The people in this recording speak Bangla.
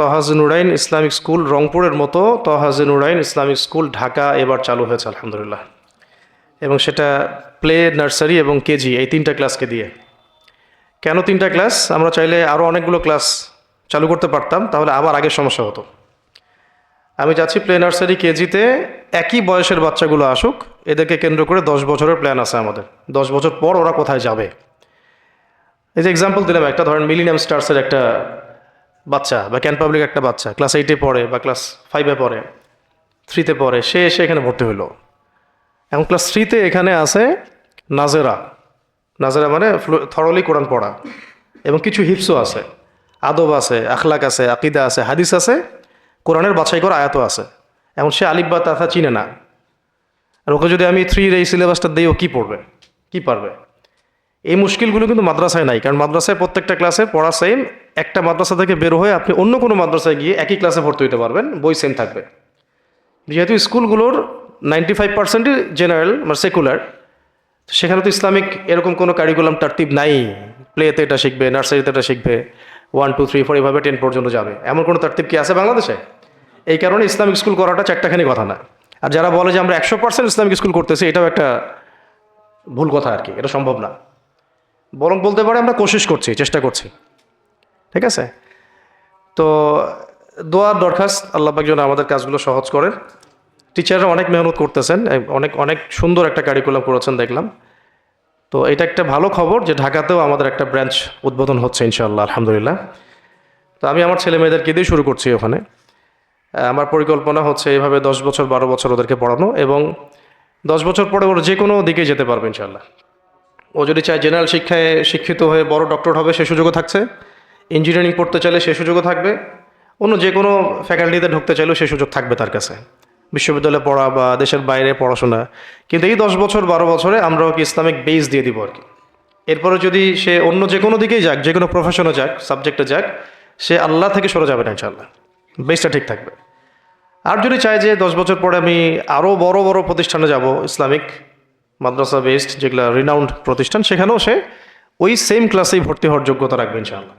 তহাজনুরাইন ইসলামিক স্কুল রংপুরের মতো তহাজনুরাইন ইসলামিক স্কুল ঢাকা এবার চালু হয়েছে, আলহামদুলিল্লাহ। এবং সেটা প্লে, নার্সারি এবং কেজি এই তিনটা ক্লাসকে দিয়ে। কেন তিনটা ক্লাস? আমরা চাইলে আরও অনেকগুলো ক্লাস চালু করতে পারতাম, তাহলে আবার আগের সমস্যা হতো। আমি যাচ্ছি প্লে, নার্সারি, কেজিতে, একই বয়সের বাচ্চাগুলো আসুক, এদেরকে কেন্দ্র করে দশ বছরের প্ল্যান আছে আমাদের। দশ বছর পর ওরা কোথায় যাবে? এই যে এক্সাম্পল দিলাম একটা, ধরেন মিলিনিয়াম স্টার্সের একটা বাচ্চা বা ক্যান পাবলিক একটা বাচ্চা ক্লাস এইটে পড়ে বা ক্লাস ফাইভে পড়ে থ্রিতে পড়ে, সে এসে এখানে ভর্তি হলো। এখন ক্লাস থ্রিতে এখানে আছে নাজেরা। নাজেরা মানে থরলি কোরআন পড়া। এবং কিছু হিপসও আছে। আদব আছে, আখলাক আছে, আকিদা আছে, হাদিস আছে, কোরআনের বাছাই করা আয়াতও আছে। এখন সে আলিফ বা তাথা চিনে না। আর ওকে যদি আমি থ্রির এই সিলেবাসটা দিই, ও কী পড়বে? কী পারবে? এই মুশকিলগুলো কিন্তু মাদ্রাসায় নাই। কারণ মাদ্রাসায় প্রত্যেকটা ক্লাসে পড়া সেম একটা মাদ্রাসা থেকে বের হয়ে আপনি অন্য কোনো মাদ্রাসায় গিয়ে একই ক্লাসে ভর্তি হতে পারবেন, বই সেম থাকবে। যেহেতু স্কুলগুলোর নাইনটি ফাইভ পার্সেন্টই জেনারেল মানে সেকুলার সেখানে তো ইসলামিক এরকম কোনো কারিকুলাম টার্টিব নাই। প্লেতে এটা শিখবে নার্সারিতে এটা শিখবে ওয়ান টু থ্রি ফোর এভাবে টেন পর্যন্ত যাবে। এমন কোনো তার্তিব কি আছে বাংলাদেশে? এই কারণে ইসলামিক স্কুল করাটা চারটাখানি কথা না। আর যারা বলে যে আমরা একশো পার্সেন্ট ইসলামিক স্কুল করতেছি, এটাও একটা ভুল কথা আর কি, এটা সম্ভব না। বরং বলতে পারে আমরা কোশিশ করছি, চেষ্টা করছি। ঠিক আছে? তো দোয়ার দরখাস্ত আল্লাহ পাক যেন আমাদের কাজগুলো সহজ করেন। টিচাররা অনেক মেহনত করতেছেন অনেক অনেক সুন্দর একটা কারিকুলাম করেছেন দেখলাম। তো এটা একটা ভালো খবর যে ঢাকাতেও আমাদের একটা ব্রাঞ্চ উদ্বোধন হচ্ছে ইনশাআল্লাহ, আলহামদুলিল্লাহ। তো আমি আমার ছেলে মেয়েদেরকে দিয়ে শুরু করছি ওখানে। আমার পরিকল্পনা হচ্ছে এইভাবে দশ বছর, বারো বছর ওদেরকে পড়ানো এবং দশ বছর পরে ওরা যে কোনো দিকে যেতে পারবে ইনশাআল্লাহ। ও যদি চায় জেনারেল শিক্ষায় শিক্ষিত হয়ে বড় ডক্টর হবে, সে সুযোগও থাকছে। ইঞ্জিনিয়ারিং পড়তে চাইলে সে সুযোগও থাকবে। অন্য যে কোনো ফ্যাকাল্টিতে ঢুকতে চাইলেও সে সুযোগ থাকবে তার কাছে। বিশ্ববিদ্যালয়ে পড়া বা দেশের বাইরে পড়াশোনা। কিন্তু এই দশ বছর, বারো বছরে আমরা ওকে ইসলামিক বেস দিয়ে দিব আর কি। এরপরে যদি সে অন্য যে কোনো দিকেই যাক, যে কোনো প্রফেশনে যাক সাবজেক্টে যাক, সে আল্লাহ থেকে সরে যাবে না ইনশাল্লাহ বেসটা ঠিক থাকবে। আর যদি চায় যে দশ বছর পরে আমি আরও বড় বড় প্রতিষ্ঠানে যাব, ইসলামিক মাদ্রাসা বেসড যেগুলো রিনাউন্ড প্রতিষ্ঠান, সেখানেও সে ওই সেম ক্লাসেই ভর্তি হওয়ার যোগ্যতা রাখবে ইনশাআল্লাহ।